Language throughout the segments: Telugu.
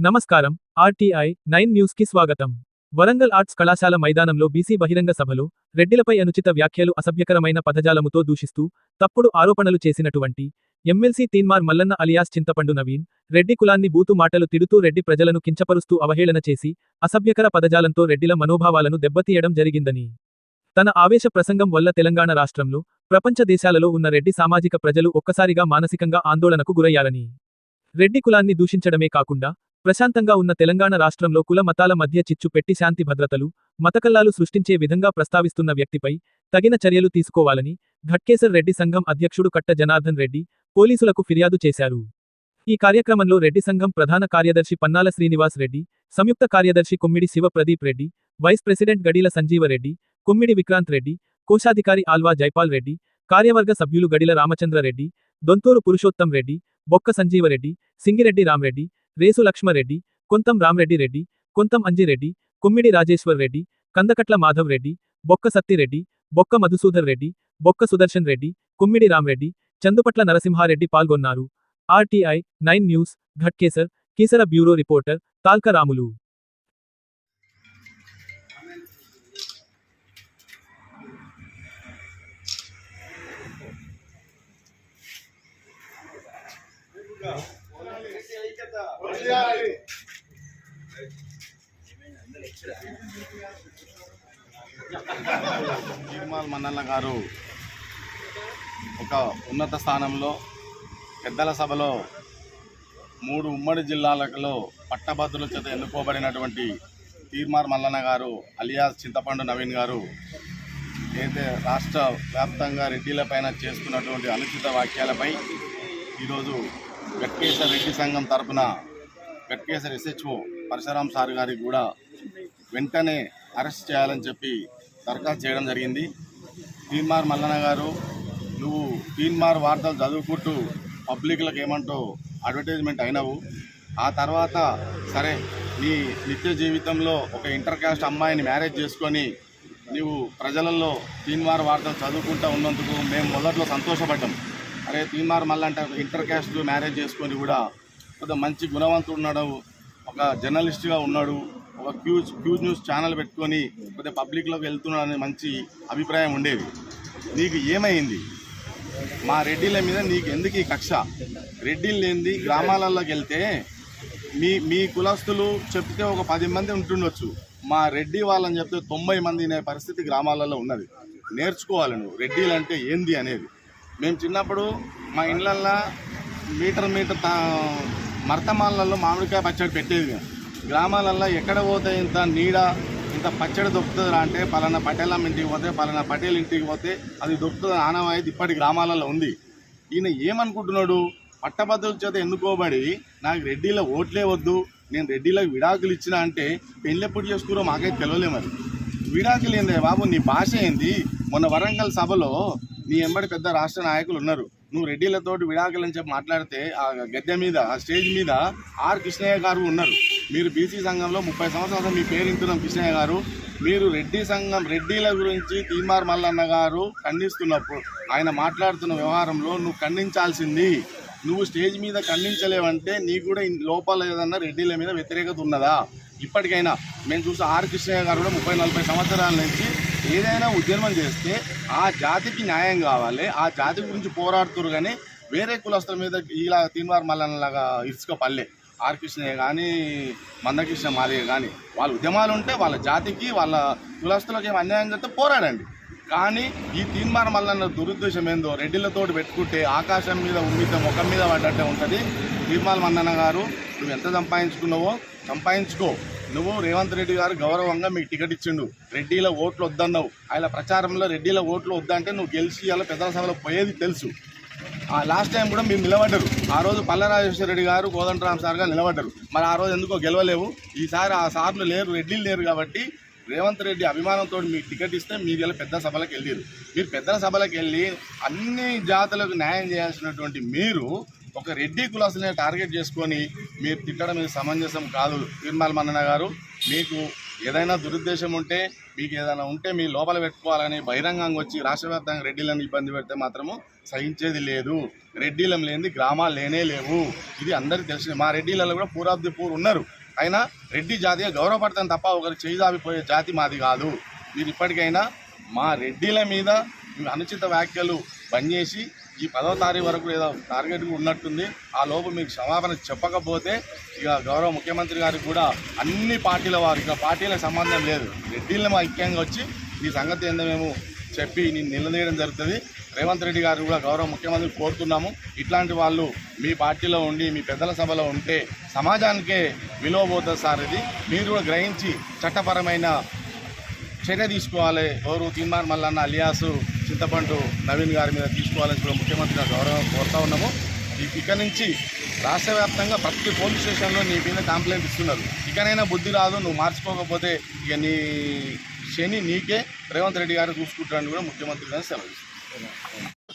నమస్కారం ఆర్టీఐ నైన్ న్యూస్కి స్వాగతం. వరంగల్ ఆర్ట్స్ కళాశాల మైదానంలో బీసీ బహిరంగ సభలో రెడ్డిలపై అనుచిత వ్యాఖ్యలు అసభ్యకరమైన పదజాలముతో దూషిస్తూ తప్పుడు ఆరోపణలు చేసినటువంటి ఎమ్మెల్సీ తీన్మార్ మల్లన్న అలియాస్ చింతపండు నవీన్ రెడ్డి కులాన్ని బూతు మాటలు తిడుతూ రెడ్డి ప్రజలను కించపరుస్తూ అవహేళన చేసి అసభ్యకర పదజాలంతో రెడ్డిల మనోభావాలను దెబ్బతీయడం జరిగిందని. తన ఆవేశ ప్రసంగం వల్ల తెలంగాణ రాష్ట్రంలో ప్రపంచ దేశాలలో ఉన్న రెడ్డి సామాజిక ప్రజలు ఒక్కసారిగా మానసికంగా ఆందోళనకు గురయ్యారని. రెడ్డి కులాన్ని దూషించడమే కాకుండా ప్రశాంతంగా ఉన్న తెలంగాణ రాష్ట్రంలో కుల మతాల మధ్య చిచ్చు పెట్టి శాంతి భద్రతలు మతకల్లాలు సృష్టించే విధంగా ప్రస్తావిస్తున్న వ్యక్తిపై తగిన చర్యలు తీసుకోవాలని ఘట్కేసర్ రెడ్డి సంఘం అధ్యక్షుడు కట్ట జనార్దన్ రెడ్డి పోలీసులకు ఫిర్యాదు చేశారు. ఈ కార్యక్రమంలో రెడ్డి సంఘం ప్రధాన కార్యదర్శి పన్నాల శ్రీనివాస్ రెడ్డి సంయుక్త కార్యదర్శి కొమ్మిడి శివ ప్రదీప్ రెడ్డి వైస్ ప్రెసిడెంట్ గడిల సంజీవరెడ్డి కొమ్మిడి విక్రాంత్ రెడ్డి కోశాధికారి ఆల్వా జైపాల్ రెడ్డి కార్యవర్గ సభ్యులు గడిల రామచంద్రరెడ్డి దొంతూరు పురుషోత్తం రెడ్డి బొక్క సంజీవరెడ్డి సింగిరెడ్డి రామ్రెడ్డి రేసు లక్ష్మరెడ్డి కొంతం రామ్రెడ్డి రెడ్డి కొంతం అంజిరెడ్డి కొమ్మిడి రాజేశ్వర్ రెడ్డి కందకట్ల మాధవ్ రెడ్డి బొక్క సత్తిరెడ్డి బొక్క మధుసూదర్ రెడ్డి బొక్క సుదర్శన్ రెడ్డి కొమ్మిడి రామ్రెడ్డి చందుపట్ల నరసింహారెడ్డి పాల్గొన్నారు. RTI nine news Ghatkesar Keesara bureau reporter Talkaramulu. Ramulu Mannanna గారు ఒక ఉన్నత స్థానంలో పెద్దల సభలో మూడు ఉమ్మడి జిల్లాలలో పట్టభద్రుల చేత ఎన్నుకోబడినటువంటి తీర్మార్ మల్లన్న గారు అలియాస్ చింతపండు నవీన్ గారు అయితే రాష్ట్ర వ్యాప్తంగా రెడ్డిలపైన చేస్తున్నటువంటి అనుచిత వాక్యాలపై ఈరోజు గట్కేశ్వర రెడ్డి సంఘం తరపున గట్కేశ్వర ఎస్హెచ్ఓ పరశురాం సార్ గారికి కూడా వెంటనే అరెస్ట్ చేయాలని చెప్పి దరఖాస్తు చేయడం జరిగింది. పీన్మార్ మల్లన్న గారు నువ్వు పీన్మార్ వార్తలు చదువుకుంటూ పబ్లిక్లకు ఏమంటూ అడ్వర్టైజ్మెంట్ అయినావు. ఆ తర్వాత సరే నీ నిత్య జీవితంలో ఒక ఇంటర్ కాస్ట్ అమ్మాయిని మ్యారేజ్ చేసుకొని నీవు ప్రజలలో తీన్మార్ వార్తలు చదువుకుంటూ ఉన్నందుకు మేము మొదట్లో సంతోషపడ్డాం. అరే తీన్మార్ మళ్ళీ అంటే ఇంటర్ క్యాస్ట్ మ్యారేజ్ చేసుకొని కూడా కొద్దిగా మంచి గుణవంతుడు ఉన్నాడు ఒక జర్నలిస్ట్గా ఉన్నాడు ఒక క్యూజ్ క్యూజ్ న్యూస్ ఛానల్ పెట్టుకొని కొద్దిగా పబ్లిక్లోకి వెళ్తున్నాడు అనే మంచి అభిప్రాయం ఉండేది. నీకు ఏమైంది? మా రెడ్డిల మీద నీకు ఎందుకు ఈ కక్ష? రెడ్డిలు లేనిది గ్రామాలలోకి వెళ్తే మీ మీ కులస్తులు చెప్తే ఒక పది మంది ఉంటుండొచ్చు. మా రెడ్డి వాళ్ళని చెప్తే తొంభై మంది అనే పరిస్థితి గ్రామాలలో ఉన్నది. నేర్చుకోవాలి నువ్వు రెడ్డిలు అంటే ఏంది అనేది. మేము చిన్నప్పుడు మా ఇళ్ళల్లో మీటర్ మీటర్ తా మర్తమాలలో మామిడికాయ పచ్చడి పెట్టేది మేము. గ్రామాలల్లో ఎక్కడ పోతే ఇంత నీడ ఇంత పచ్చడి దొరుకుతుందా అంటే పలానా పటేలం ఇంటికి పోతే పలానా పటేల్ ఇంటికి పోతే అది దొరుకుతుంది ఆనవాయితీ ఇప్పటి గ్రామాలలో ఉంది. ఈయన ఏమనుకుంటున్నాడు? పట్టభద్రుల చేత ఎన్నుకోబడి నాకు రెడ్డిలో ఓట్లే వద్దు నేను రెడ్డిలకు విడాకులు ఇచ్చిన అంటే పెళ్ళెప్పుడు చేసుకురో మాకైతే తెలియలే మరి. విడాకులు ఏందే బాబు? నీ భాష ఏంది? మొన్న వరంగల్ సభలో నీ ఎంబడి పెద్ద రాష్ట్ర నాయకులు ఉన్నారు. నువ్వు రెడ్డిలతోటి విడాకులు అని చెప్పి మాట్లాడితే ఆ గద్దె మీద ఆ స్టేజ్ మీద ఆర్ కృష్ణయ్య గారు ఉన్నారు. మీరు బీసీ సంఘంలో ముప్పై సంవత్సరాలు మీ పేరు ఇంటున్నాం కృష్ణయ్య గారు. మీరు రెడ్డి సంఘం రెడ్డిల గురించి తీమార్ మల్లన్న గారు ఖండిస్తున్నప్పుడు ఆయన మాట్లాడుతున్న వ్యవహారంలో నువ్వు ఖండించాల్సింది. నువ్వు స్టేజ్ మీద ఖండించలేవంటే నీకు కూడా లోపల ఏదన్నా రెడ్డిల మీద వ్యతిరేకత ఉన్నదా? ఇప్పటికైనా. మేము చూసి ఆర్ కృష్ణయ్య గారు కూడా ముప్పై నలభై సంవత్సరాల నుంచి ఏదైనా ఉద్యమం చేస్తే ఆ జాతికి న్యాయం కావాలి ఆ జాతి గురించి పోరాడుతురు కానీ వేరే కులస్తుల మీద ఇలా తీన్వార్ మల్లన్నలాగా ఇసుక పల్లె. ఆర్ కృష్ణయ్య కానీ మందకృష్ణ మాలయ్య కానీ వాళ్ళ ఉద్యమాలు ఉంటే వాళ్ళ జాతికి వాళ్ళ కులస్తులకు ఏం అన్యాయం చేస్తే పోరాడండి. కానీ ఈ తీన్మార్ మల్లన్న దురుద్దేశం ఏందో రెడ్డిలతో పెట్టుకుంటే ఆకాశం మీద ఉమ్మితే ముఖం మీద పడ్డట్టే ఉంటుంది. తీర్మాల మన్నన్న గారు నువ్వు ఎంత సంపాదించుకున్నావో సంపాదించుకో. నువ్వు రేవంత్ రెడ్డి గారు గౌరవంగా మీకు టికెట్ ఇచ్చిండు. రెడ్డిల ఓట్లు వద్దన్నావు. ఆయన ప్రచారంలో రెడ్డిల ఓట్లు వద్దంటే నువ్వు గెలిచి అలా పెద్దల సభలో పోయేది తెలుసు. ఆ లాస్ట్ టైం కూడా మీరు నిలబడ్డారు. ఆ రోజు పల్లరాజేశ్వర రెడ్డి గారు కోదండరామ్ సార్ గారు నిలబడ్డారు. మరి ఆ రోజు ఎందుకో గెలవలేవు. ఈసారి ఆ సార్లు లేరు రెడ్డిలు లేరు కాబట్టి రేవంత్ రెడ్డి అభిమానంతో మీకు టికెట్ ఇస్తే మీరు ఇలా పెద్ద సభలకు వెళ్ళారు. మీరు పెద్ద సభలకు వెళ్ళి అన్ని జాతులకు న్యాయం చేయాల్సినటువంటి మీరు ఒక రెడ్డి కులాసులనే టార్గెట్ చేసుకొని మీరు తిట్టడం ఇది సమంజసం కాదు. తిరుమల మన్నన గారు మీకు ఏదైనా దురుద్దేశం ఉంటే మీకు ఏదైనా ఉంటే మీ లోపల పెట్టుకోవాలని బహిరంగంగా వచ్చి రాష్ట్ర వ్యాప్తంగా రెడ్డిలను ఇబ్బంది పెడితే మాత్రము సహించేది లేదు. రెడ్డిలం లేనిది గ్రామాలు లేనే లేవు. ఇది అందరికీ తెలిసింది. మా రెడ్డిలలో కూడా పూరాబ్ది పూర్ ఉన్నారు. అయినా రెడ్డి జాతిగా గౌరవపడతాం తప్ప ఒకరు చేయిదాపిపోయే జాతి మాది కాదు. మీరు ఇప్పటికైనా మా రెడ్డిల మీద అనుచిత వ్యాఖ్యలు బంద్ చేసి ఈ పదవ తారీఖు వరకు ఏదో టార్గెట్ ఉన్నట్టుంది. ఆ లోపు మీకు క్షమాపణ చెప్పకపోతే ఇక గౌరవ ముఖ్యమంత్రి గారికి కూడా అన్ని పార్టీల వారు ఇక పార్టీలకు సంబంధం లేదు. రెడ్డిలను ఐక్యంగా వచ్చి ఈ సంగతి ఏందో మేము చెప్పి నేను నిలదీయడం జరుగుతుంది. రేవంత్ రెడ్డి గారు కూడా గౌరవ ముఖ్యమంత్రి కోరుతున్నాము. ఇట్లాంటి వాళ్ళు మీ పార్టీలో ఉండి మీ పెద్దల సభలో ఉంటే సమాజానికే విలువ పోతుంది సార్ ఇది. మీరు కూడా గ్రహించి చట్టపరమైన చర్య తీసుకోవాలి. ఎవరు తీన్మార్ మల్లన్న అలియాసు చింతపండు నవీన్ గారి మీద తీసుకోవాలని కూడా ముఖ్యమంత్రి గౌరవం కోరుతా ఉన్నాము. ఇక నుంచి రాష్ట్ర వ్యాప్తంగా ప్రతి పోలీస్ స్టేషన్లో నీ మీద కంప్లైంట్ ఇస్తున్నారు. ఇకనైనా బుద్ధి రాదు నువ్వు మార్చుకోకపోతే ఇక నీ శని నీకే రేవంత్ రెడ్డి గారు చూసుకుంటారని కూడా ముఖ్యమంత్రి గారు సెలవు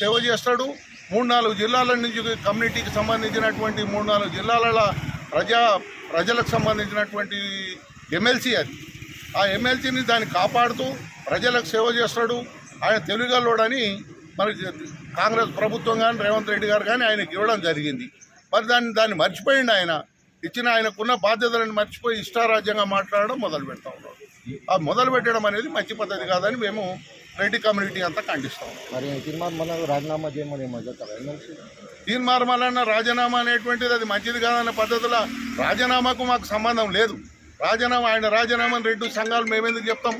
సేవ చేస్తాడు. మూడు నాలుగు జిల్లాల నుంచి కమ్యూనిటీకి సంబంధించినటువంటి మూడు నాలుగు జిల్లాల ప్రజా ప్రజలకు సంబంధించినటువంటి ఎమ్మెల్సీ అది. ఆ ఎమ్మెల్సీని దాన్ని కాపాడుతూ ప్రజలకు సేవ చేస్తాడు. ఆయన తెలుగులోడని మరి కాంగ్రెస్ ప్రభుత్వం కానీ రేవంత్ రెడ్డి గారు కానీ ఆయనకి ఇవ్వడం జరిగింది. మరి దాన్ని దాన్ని మర్చిపోయింది ఆయన. ఇచ్చిన ఆయనకున్న బాధ్యతలను మర్చిపోయి ఇష్టారాజ్యంగా మాట్లాడడం మొదలు పెడతా ఉన్నాడు. ఆ మొదలు పెట్టడం అనేది మంచి పద్ధతి కాదని మేము రెడ్డి కమ్యూనిటీ అంతా ఖండిస్తాం మరి తీర్మానం మన రాజీనామా చేయమని ఏమో చెప్తారా? ఎమ్మెల్సీ తీర్మార్ మల్లన్న రాజీనామా అనేటువంటిది అది మంచిది కాదన్న పద్ధతిలో రాజీనామాకు మాకు సంబంధం లేదు. రాజీనామా ఆయన రాజీనామాని రెడ్డి సంఘాలు మేమెందుకు చెప్తాం?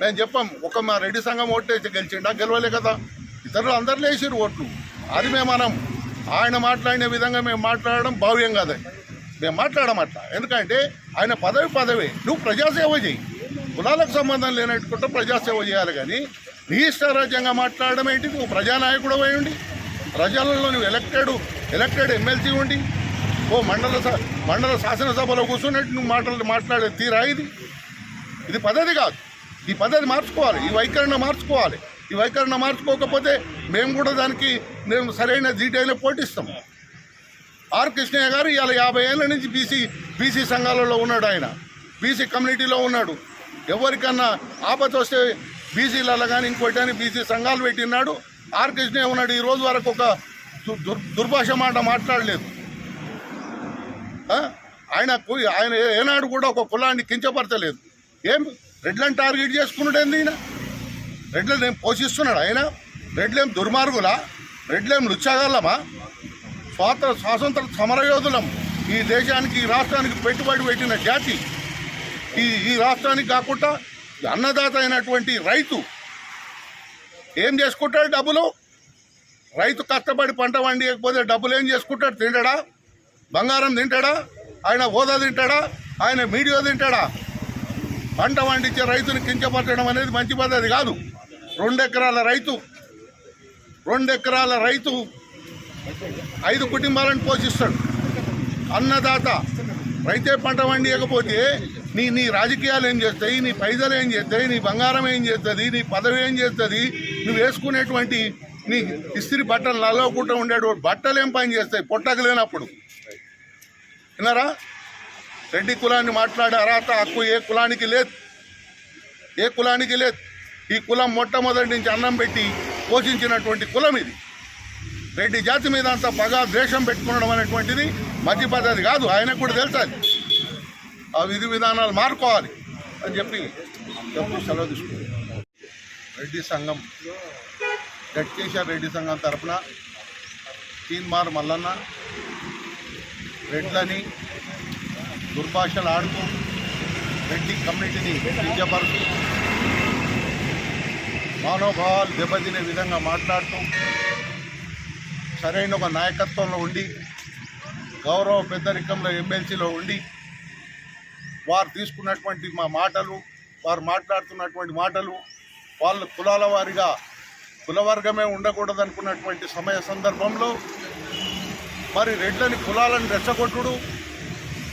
మేము చెప్పాం ఒక మా రెడ్డి సంఘం ఓటేసి గెలిచిండా? గెలవలే కదా. ఇతరులు అందరు లేచిరు ఓట్లు. అది మేము మనం ఆయన మాట్లాడిన విధంగా మేము మాట్లాడడం భావ్యం కాదు మేము మాట్లాడడం ఎందుకంటే ఆయన పదవి పదవి. నువ్వు ప్రజాసేవ చేయి కులాలకు సంబంధం లేనట్టుకుంటే ప్రజాసేవ చేయాలి కానీ నీ ఇష్టారాజ్యంగా మాట్లాడడం ఏంటి? నువ్వు ప్రజానాయకుడు అయి ఉండి ప్రజలలో నువ్వు ఎలక్టెడ్ ఎలక్టెడ్ ఎమ్మెల్సీ ఉండి ఓ మండల మండల శాసనసభలో కూర్చున్నట్టు నువ్వు మాటలు మాట్లాడే తీరా ఇది? ఇది పద్ధతి కాదు. ఈ పద్ధతి మార్చుకోవాలి ఈ వైఖరిని మార్చుకోవాలి. ఈ వైఖరిని మార్చుకోకపోతే మేము కూడా దానికి మేము సరైన జీటీఐలో పోటీస్తాం. ఆర్ కృష్ణయ్య గారు ఇవాళ యాభై ఏళ్ళ నుంచి బీసీ బీసీ సంఘాలలో ఉన్నాడు ఆయన. బీసీ కమ్యూనిటీలో ఉన్నాడు. ఎవరికన్నా ఆపద వస్తే బీసీలలో కానీ ఇంకోటి అని బీసీ సంఘాలు పెట్టినాడు ఆర్ కృష్ణయ్య ఉన్నాడు ఈ రోజు వరకు ఒక దు- దుర్ దుర్భాష మాట మాట్లాడలేదు. ఆయన ఆయన ఏనాడు కూడా ఒక కులాన్ని కించపరచలేదు. ఏం రెడ్లను టార్గెట్ చేసుకున్నాడు ఏంది ఈయన? రెడ్లను ఏం పోషిస్తున్నాడు ఆయన రెడ్లేం దుర్మార్గులా? రెడ్లేం లుచ్చగలమా స్వాతంత్ర స్వాతంత్ర సమరయోధులం ఈ దేశానికి ఈ రాష్ట్రానికి పెట్టుబడి పెట్టిన జాతి. ఈ ఈ రాష్ట్రానికి కాకుండా అన్నదాత అయినటువంటి రైతు. ఏం చేసుకుంటాడు డబ్బులు? రైతు కష్టపడి పంట పండియకపోతే డబ్బులు ఏం చేసుకుంటాడు? తింటాడా? బంగారం తింటాడా? ఆయన హోదా తింటాడా? ఆయన మీడియా తింటాడా? పంట పండించే రైతుని కించపరచడం అనేది మంచి పద్ధతి కాదు. రెండు ఎకరాల రైతు రెండు ఎకరాల రైతు ఐదు కుటుంబాలను పోషిస్తాడు. అన్నదాత రైతే పంట పండియకపోతే నీ నీ రాజకీయాలు ఏం చేస్తాయి నీ పైసలు ఏం చేస్తాయి నీ బంగారం ఏం చేస్తుంది నీ పదవి ఏం చేస్తుంది నువ్వు వేసుకునేటువంటి నీ ఇస్త్రీ బట్టలు నలవకుండా ఉండేటువంటి బట్టలు ఏం పని చేస్తాయి పొట్టకు లేనప్పుడు. విన్నారా? రెడ్డి కులాన్ని మాట్లాడే అర్హత హక్కు ఏ కులానికి లేదు. ఏ కులానికి లేదు. ఈ కులం మొట్టమొదటి నుంచి అన్నం పెట్టి పోషించినటువంటి కులం ఇది. రెడ్డి జాతి మీద అంత పగ ద్వేషం పెట్టుకోవడం అనేటువంటిది మంచి పద్ధతి కాదు. ఆయనకు కూడా తెలుసాలి ఆ విధి విధానాలు మారుకోవాలి అని చెప్పి చెప్పి సెలవు తీసుకుంటాం. రెడ్డి సంఘం గట్కేశ్వర రెడ్డి సంఘం తరపున తీన్మార్ మల్లన్న రెడ్లని దుర్భాషలు ఆడుతూ రెడ్డి కమ్యూనిటీని కించపరుస్తూ మానోభావాలు దెబ్బతినే విధంగా మాట్లాడుతూ సరైన ఒక నాయకత్వంలో ఉండి గౌరవ పెద్దరికంలో ఎమ్మెల్సీలో ఉండి వారు తీసుకున్నటువంటి మా మాటలు వారు మాట్లాడుతున్నటువంటి మాటలు వాళ్ళు కులాల వారిగా కులవర్గమే ఉండకూడదు అనుకున్నటువంటి సమయ సందర్భంలో మరి రెడ్లని కులాలను రెచ్చగొట్టుడు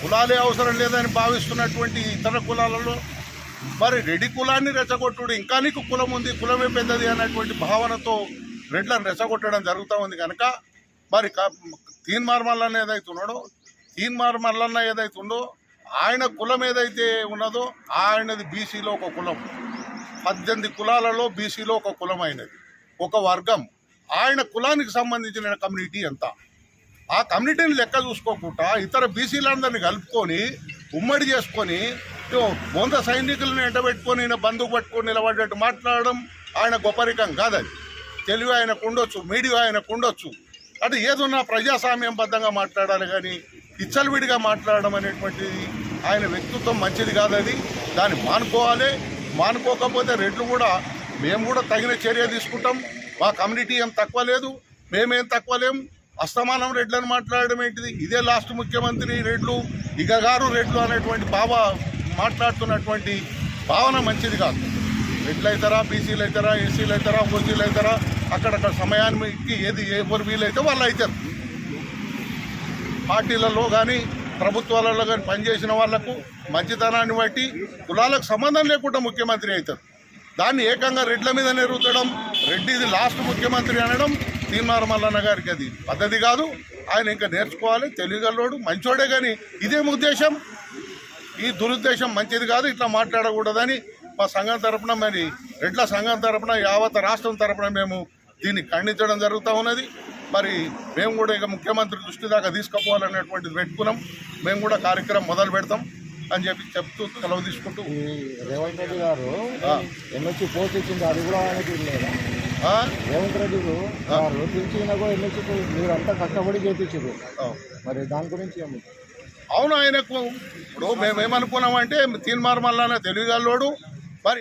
కులాలే అవసరం లేదని భావిస్తున్నటువంటి ఇతర కులాలలో మరి రెడ్డి కులాన్ని రెచ్చగొట్టుడు ఇంకా నీకు కులం ఉంది కులమే పెద్దది అనేటువంటి భావనతో రెడ్లను రెచ్చగొట్టడం జరుగుతూ ఉంది కనుక మరి తీన్ మార్మల్లన్న ఏదైతే ఉన్నాడో తీన్మార్ మల్లన్న ఏదైతే ఉందో ఆయన కులం ఏదైతే ఉన్నదో ఆయనది బీసీలో ఒక కులం. పద్దెనిమిది కులాలలో బీసీలో ఒక కులం అయినది ఒక వర్గం. ఆయన కులానికి సంబంధించిన కమ్యూనిటీ ఎంత ఆ కమ్యూనిటీని లెక్క చూసుకోకుండా ఇతర బీసీలందరినీ కలుపుకొని ఉమ్మడి చేసుకొని బొంద వంద సైనికులను ఎంటబెట్టుకొని ఈయన బంధువు పట్టుకొని నిలబడ్డట్టు మాట్లాడడం ఆయన గొప్పరికం కాదది. తెలివి ఆయనకు ఉండొచ్చు మీడియా ఆయనకు ఉండొచ్చు. అంటే ఏదున్నా ప్రజాస్వామ్యం బద్ధంగా మాట్లాడాలి కానీ ఇచ్చలవిడిగా మాట్లాడడం అనేటువంటిది ఆయన వ్యక్తిత్వం మంచిది కాదది. దాన్ని మానుకోవాలి. మానుకోకపోతే రెడ్లు కూడా మేము కూడా తగిన చర్య తీసుకుంటాం. మా కమ్యూనిటీ ఏం తక్కువ లేదు. మేమేం తక్కువ లేము అస్తమానం రెడ్లను మాట్లాడడం ఏంటిది? ఇదే లాస్ట్ ముఖ్యమంత్రి రెడ్లు ఇక గారు రెడ్లు అనేటువంటి భావ మాట్లాడుతున్నటువంటి భావన మంచిది కాదు. రెడ్లు అవుతారా బీసీలు అవుతారా ఎస్సీలు అవుతారా ఓసీలు అవుతారా అక్కడక్కడ సమయానికి ఏది ఎవరు వీలైతే వాళ్ళు అవుతారు పార్టీలలో కానీ ప్రభుత్వాలలో కానీ పనిచేసిన వాళ్ళకు మంచితనాన్ని బట్టి కులాలకు సంబంధం లేకుండా ముఖ్యమంత్రి అవుతారు దాన్ని ఏకంగా రెడ్ల మీద నెరుగుతడం రెడ్డి ఇది లాస్ట్ ముఖ్యమంత్రి అనడం తీన్మార మల్లన్న గారికి అది పద్ధతి కాదు ఆయన ఇంకా నేర్చుకోవాలి తెలియగలవాడు మంచోడే కానీ ఇదేం ఉద్దేశం ఈ దురుద్దేశం మంచిది కాదు ఇట్లా మాట్లాడకూడదని మా సంఘం తరపున మరి రెడ్ల సంఘం తరపున యావత్ రాష్ట్రం తరపున మేము దీన్ని ఖండించడం జరుగుతూ ఉన్నది మరి మేము కూడా ఇక ముఖ్యమంత్రి దృష్టి దాకా తీసుకుపోవాలనేటువంటిది పెట్టుకున్నాం మేము కూడా కార్యక్రమం మొదలు పెడతాం అని చెప్పి చెప్తూ సెలవు తీసుకుంటూ రేవంత్ రెడ్డి గారు. ఎమ్మెల్సీ పోస్ట్ ఇచ్చింది అది కూడా ఆయనకి? రేవంత్ రెడ్డి గారు పిలిచిన కూడా ఎమ్మెల్సీ మీరు అంతా కష్టపడి చేపించారు. ఆ. మరి దాని గురించి ఏమి అవును ఆయనకు ఇప్పుడు మేము ఏమనుకున్నామంటే తీన్మార్ మల్లన్న తెలివిగల్లోడు